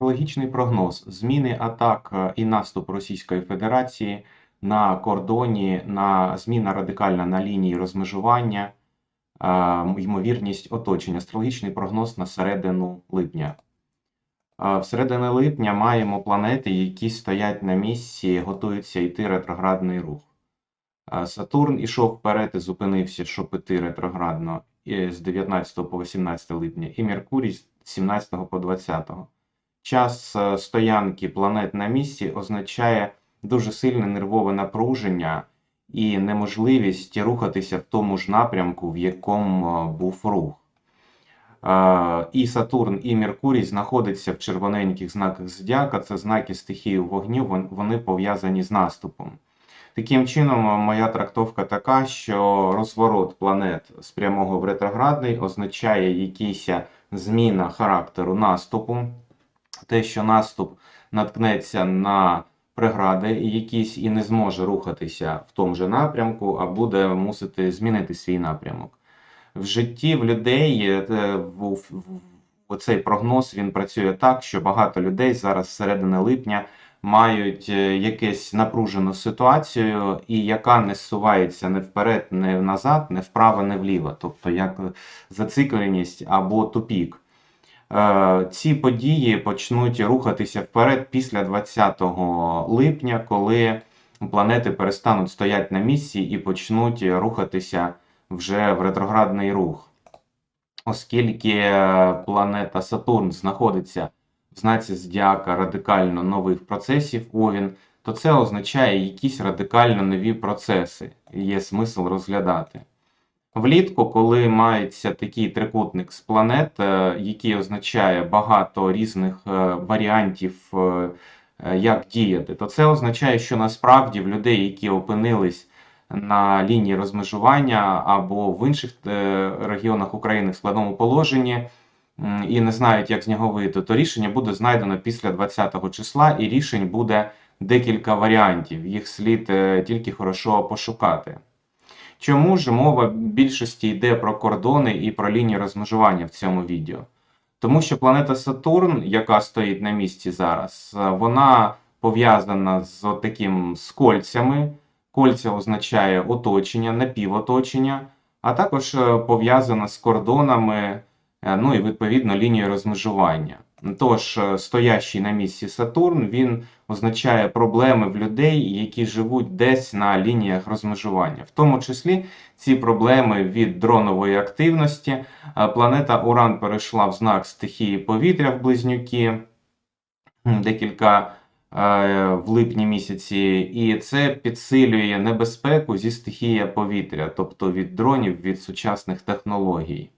Логічний прогноз зміни атак е, і наступ Російської Федерації на кордоні, на зміна радикальна на лінії розмежування, е, ймовірність оточення. Астрологічний прогноз на середину липня. Е, Всередині липня маємо планети, які стоять на місці, готуються йти ретроградний рух. Сатурн ішов вперед і зупинився, щоб іти ретроградно з 19 по 18 липня, і Меркурій з 17 по 20. Час е, стоянки планет на місці означає дуже сильне нервове напруження і неможливість рухатися в тому ж напрямку, в якому е, був рух. Е, І Сатурн, і Меркурій знаходяться в червоненьких знаках зодіака, це знаки стихії вогню, вони пов'язані з наступом. Таким чином, моя трактовка така, що розворот планет з прямого в ретроградний означає якийсь зміна характеру наступу, те, що наступ наткнеться на прегради якісь і не зможе рухатися в тому же напрямку, а буде мусити змінити свій напрямок. В житті в людей е, в, прогноз він працює так, що багато людей зараз середини липня мають е, якусь напружену ситуацію, і яка не зсувається не вперед, не назад, не вправо, не вліво, тобто як зацикленість або тупік. Е, Ці події почнуть рухатися вперед після 20 липня, коли планети перестануть стояти на місці і почнуть рухатися вже в ретроградний рух. Оскільки планета Сатурн знаходиться в знаці зодіака радикально нових процесів Овін, то це означає якісь радикально нові процеси. Є смисл розглядати. Влітку, коли мається такий трикутник з планет, е, який означає багато різних е, варіантів, е, як діяти, то це означає, що насправді в людей, які опинились на лінії розмежування або в інших регіонах України в складному положенні і не знають, як з нього вийти, то рішення буде знайдено після 20 числа, і рішень буде декілька варіантів. Їх слід тільки хорошо пошукати. Чому ж мова в більшості йде про кордони і про лінії розмежування в цьому відео? Тому що планета Сатурн, яка стоїть на місці зараз, е, вона пов'язана з таким з кольцями. Кольця означає оточення, напівоточення, а також е, пов'язана з кордонами, е, ну і відповідно лінією розмежування. Тож, е, стоящий на місці Сатурн, він означає проблеми в людей, які живуть десь на лініях розмежування. В тому числі ці проблеми від дронової активності. Е, Планета Уран перейшла в знак стихії повітря в близнюки декілька е, в липні місяці, і це підсилює небезпеку зі стихії повітря, тобто від дронів, від сучасних технологій.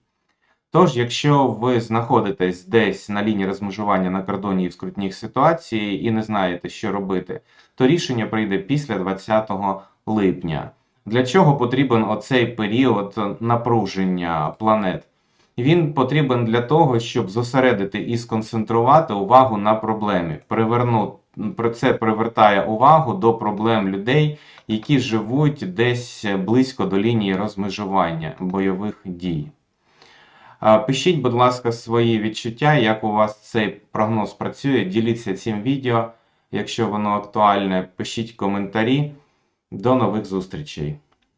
Тож, якщо ви знаходитесь десь на лінії розмежування на кордоні в скрутній ситуації і не знаєте, що робити, то рішення прийде після 20 липня. Для чого потрібен оцей період напруження планет? Він потрібен для того, щоб зосередити і сконцентрувати увагу на проблемі. Приверну, це привертає увагу до проблем людей, які живуть десь близько до лінії розмежування бойових дій. Пишіть, будь ласка, свої відчуття, як у вас цей прогноз працює. Діліться цим відео, якщо воно актуальне. Пишіть коментарі. До нових зустрічей!